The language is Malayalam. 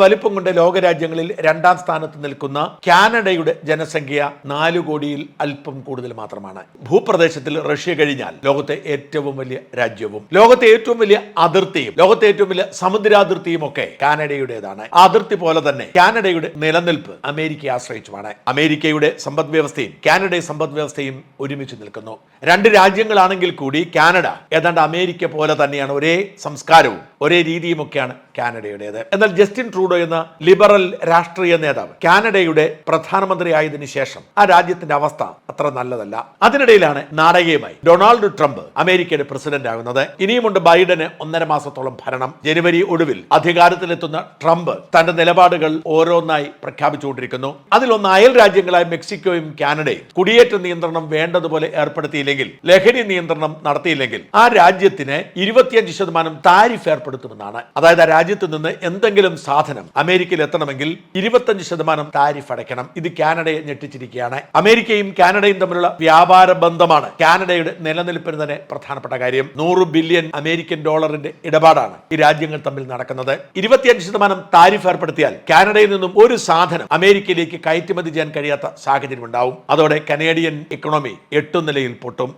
വലിപ്പം കൊണ്ട് ലോകരാജ്യങ്ങളിൽ രണ്ടാം സ്ഥാനത്ത് നിൽക്കുന്ന കാനഡയുടെ ജനസംഖ്യ നാല് കോടിയിൽ അല്പം കൂടുതൽ മാത്രമാണ്. ഭൂപ്രദേശത്തിൽ റഷ്യ കഴിഞ്ഞാൽ ലോകത്തെ ഏറ്റവും വലിയ രാജ്യവും ലോകത്തെ ഏറ്റവും വലിയ അതിർത്തിയും ലോകത്തെ ഏറ്റവും വലിയ സമുദ്രാതിർത്തിയും ഒക്കെ കാനഡയുടേതാണ്. അതിർത്തി പോലെ തന്നെ കാനഡയുടെ നിലനിൽപ്പ് അമേരിക്കയെ ആശ്രയിച്ചുമാണ്. അമേരിക്കയുടെ സമ്പദ് വ്യവസ്ഥയും കാനഡയുടെ സമ്പദ് വ്യവസ്ഥയും ഒരുമിച്ച് നിൽക്കുന്നു. രണ്ട് രാജ്യങ്ങളാണെങ്കിൽ കൂടി കാനഡ ഏതാണ്ട് അമേരിക്ക പോലെ തന്നെയാണ് ഒരേ സംസ്കാരവും ഒരേ രീതിയുമൊക്കെയാണ് കാനഡയുടേത്. എന്നാൽ ജസ്റ്റിൻ ട്രൂഡോ എന്ന ലിബറൽ രാഷ്ട്രീയ നേതാവ് കാനഡയുടെ പ്രധാനമന്ത്രി ആയതിനു ശേഷം ആ രാജ്യത്തിന്റെ അവസ്ഥ അത്ര നല്ലതല്ല. അതിനിടയിലാണ് നാടകീയമായി ഡൊണാൾഡ് ട്രംപ് അമേരിക്കയുടെ പ്രസിഡന്റ് ആകുന്നത്. ഇനിയുമുണ്ട് ബൈഡന് ഒന്നര മാസത്തോളം ഭരണം. ജനുവരി ഒടുവിൽ അധികാരത്തിലെത്തുന്ന ട്രംപ് തന്റെ നിലപാടുകൾ ഓരോന്നായി പ്രഖ്യാപിച്ചുകൊണ്ടിരിക്കുന്നു. അതിലൊന്ന് അയൽ രാജ്യങ്ങളായ മെക്സിക്കോയും കാനഡയും. കുടിയേറ്റ നിയന്ത്രണം വേണ്ടതുപോലെ ഏർപ്പെടുത്തിയില്ലെങ്കിൽ ലഹരി നിയന്ത്രണം നടത്തിയില്ലെങ്കിൽ ആ രാജ്യത്തിന് ഇരുപത്തിയഞ്ച് ശതമാനം താരിഫ് ഏർപ്പെടുത്തുമെന്നാണ്. അതായത് ആ രാജ്യത്ത് നിന്ന് എന്തെങ്കിലും സാധനം അമേരിക്കയിൽ എത്തണമെങ്കിൽ ഇരുപത്തഞ്ച് ശതമാനം താരിഫ് അടയ്ക്കണം. ഇത് കാനഡയെ ഞെട്ടിച്ചിരിക്കുകയാണ്. അമേരിക്കയും കാനഡയും തമ്മിലുള്ള വ്യാപാര ബന്ധമാണ് കാനഡയുടെ നിലനിൽപ്പിന് തന്നെ പ്രധാനപ്പെട്ട കാര്യം. നൂറ് ബില്യൺ അമേരിക്കൻ ഡോളറിന്റെ ഇടപാടാണ് ഈ രാജ്യങ്ങൾ തമ്മിൽ നടക്കുന്നത്. ഇരുപത്തിയഞ്ച് ശതമാനം താരിഫ് ഏർപ്പെടുത്തിയാൽ കാനഡയിൽ നിന്നും ഒരു സാധനം അമേരിക്കയിലേക്ക് കയറ്റുമതി ചെയ്യാൻ കഴിയാത്ത സാഹചര്യം ഉണ്ടാവും. അതോടെ കനേഡിയൻ ഇക്കണോമി എട്ടു നിലയിൽ പൊട്ടും.